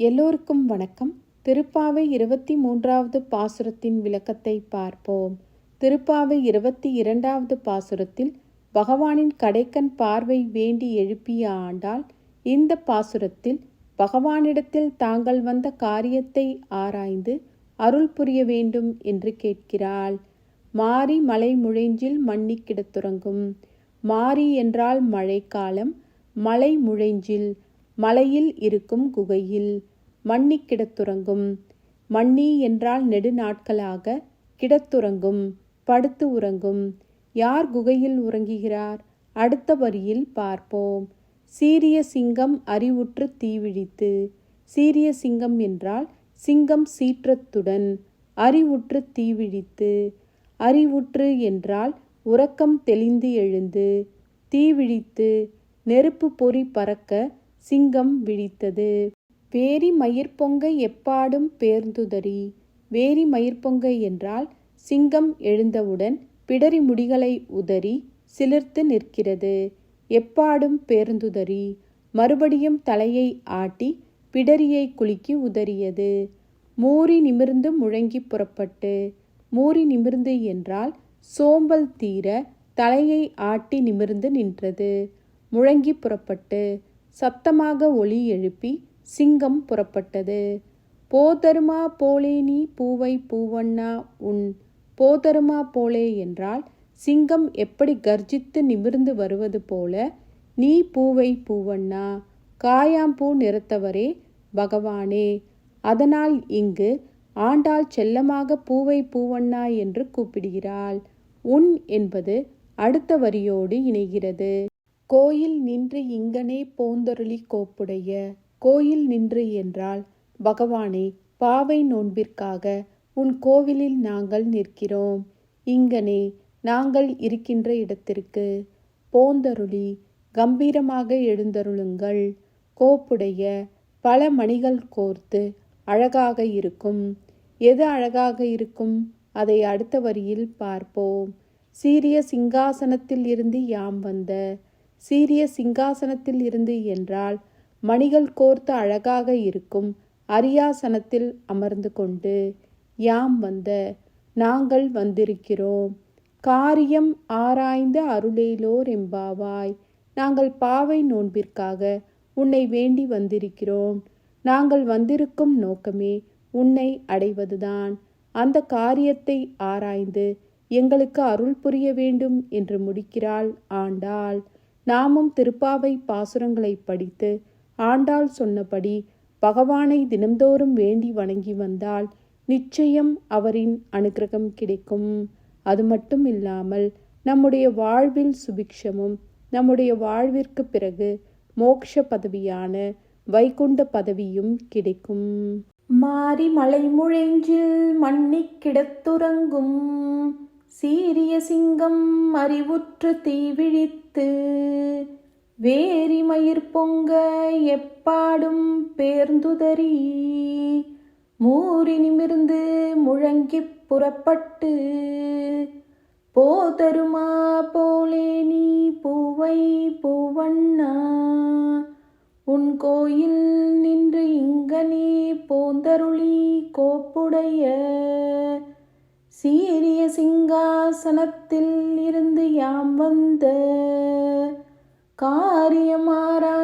எல்லோருக்கும் வணக்கம். திருப்பாவை இருபத்தி மூன்றாவது பாசுரத்தின் விளக்கத்தை பார்ப்போம். திருப்பாவை இருபத்தி இரண்டாவது பாசுரத்தில் பகவானின் கடைக்கண் பார்வை வேண்டி எழுப்பிய ஆண்டால் இந்த பாசுரத்தில் பகவானிடத்தில் தாங்கள் வந்த காரியத்தை ஆராய்ந்து அருள் புரிய வேண்டும் என்று கேட்கிறாள். மாறி மலை முழைஞ்சில் மண்ணி கிடத்துறங்கும் மாறி என்றால் மழைக்காலம் மலை முழைஞ்சில் மலையில் இருக்கும் குகையில் மண்ணி கிடத்துறங்கும். மண்ணி என்றால் நெடுநாட்களாக கிடத்துறங்கும் படுத்து உறங்கும். யார் குகையில் உறங்குகிறார்? அடுத்த வரியில் பார்ப்போம். சீரிய சிங்கம் அறிவுற்று தீவிழித்து சீரிய சிங்கம் என்றால் சிங்கம் சீற்றத்துடன் அறிவுற்று தீவிழித்து அறிவுற்று என்றால் உறக்கம் தெளிந்து எழுந்து தீவிழித்து நெருப்பு பொறி பறக்க சிங்கம் விழித்தது. வேரி மயிர்பொங்கை எப்பாடும் பேர்ந்துதறி. வேரி மயிர்பொங்கை என்றால் சிங்கம் எழுந்தவுடன் பிடரி முடிகளை உதறி சிலிர்த்து நிற்கிறது. எப்பாடும் பேர்ந்துதறி. மறுபடியும் தலையை ஆட்டி பிடரியை குலுக்கி உதறியது. மூறி நிமிர்ந்து முழங்கி புறப்பட்டு. மூறி நிமிர்ந்து என்றால் சோம்பல் தீர தலையை ஆட்டி நிமிர்ந்து நின்றது. முழங்கி புறப்பட்டு. சத்தமாக ஒளி எழுப்பி சிங்கம் புறப்பட்டது. போதருமா போலே நீ பூவை பூவண்ணா உன் போதருமா போலே என்றால் சிங்கம் எப்படி கர்ஜித்து நிமிர்ந்து வருவது போல நீ பூவை பூவண்ணா காயாம்பூ நிறத்தவரே பகவானே அதனால் இங்கு ஆண்டாள் செல்லமாக பூவை பூவண்ணா என்று கூப்பிடுகிறாள். உன் என்பது அடுத்த வரியோடு இணைகிறது. கோயில் நின்று இங்கனே போந்தருளி கோப்புடைய. கோயில் நின்று என்றால் பகவானே பாவை நோன்பிற்காக உன் கோவிலில் நாங்கள் நிற்கிறோம். இங்கனே நாங்கள் இருக்கின்ற இடத்திற்கு போந்தருளி கம்பீரமாக எழுந்தருளுங்கள். கோப்புடைய பல மணிகள் கோர்த்து அழகாக இருக்கும். எது அழகாக இருக்கும்? அதை அடுத்த வரியில் பார்ப்போம். சீரிய சிங்காசனத்தில் இருந்து யாம் வந்த சீரிய சிங்காசனத்தில் இருந்து என்றால் மணிகள் கோர்த்து அழகாக இருக்கும் அரியாசனத்தில் அமர்ந்து கொண்டு யாம் வந்த நாங்கள் வந்திருக்கிறோம். காரியம் ஆராய்ந்து அருளேலோர் எம்பாவாய் நாங்கள் பாவை நோன்பிற்காக உன்னை வேண்டி வந்திருக்கிறோம். நாங்கள் வந்திருக்கும் நோக்கமே உன்னை அடைவதுதான். அந்த காரியத்தை ஆராய்ந்து எங்களுக்கு அருள் புரிய வேண்டும் என்று முடிக்கிறாள் ஆண்டாள். நாமும் திருப்பாவை பாசுரங்களை படித்து ஆண்டாள் சொன்னபடி பகவானை தினந்தோறும் வேண்டி வணங்கி வந்தால் நிச்சயம் அவரின் அனுகிரகம் கிடைக்கும். அது மட்டும் இல்லாமல் நம்முடைய வாழ்வில் சுபிக்ஷமும் நம்முடைய வாழ்விற்கு பிறகு மோக்ஷ பதவியான வைகுண்ட பதவியும் கிடைக்கும். மாறி மலை முழைஞ்சில் மண்ணி கிடத்துறங்கும். சீரிய சிங்கம் அறிவுற்று தீவிழித்து வேரி மயிர் பொங்க எப்பாடும் பேர்ந்துதறி மூறி நிமிர்ந்து முழங்கி புறப்பட்டு போதருமா போலே நீ பூவை பூவண்ணா உன் கோயில் நின்று இங்கனே போந்தருளி கோப்புடைய சிங்காசனத்தில் இருந்து யாம் வந்த காரியமாறா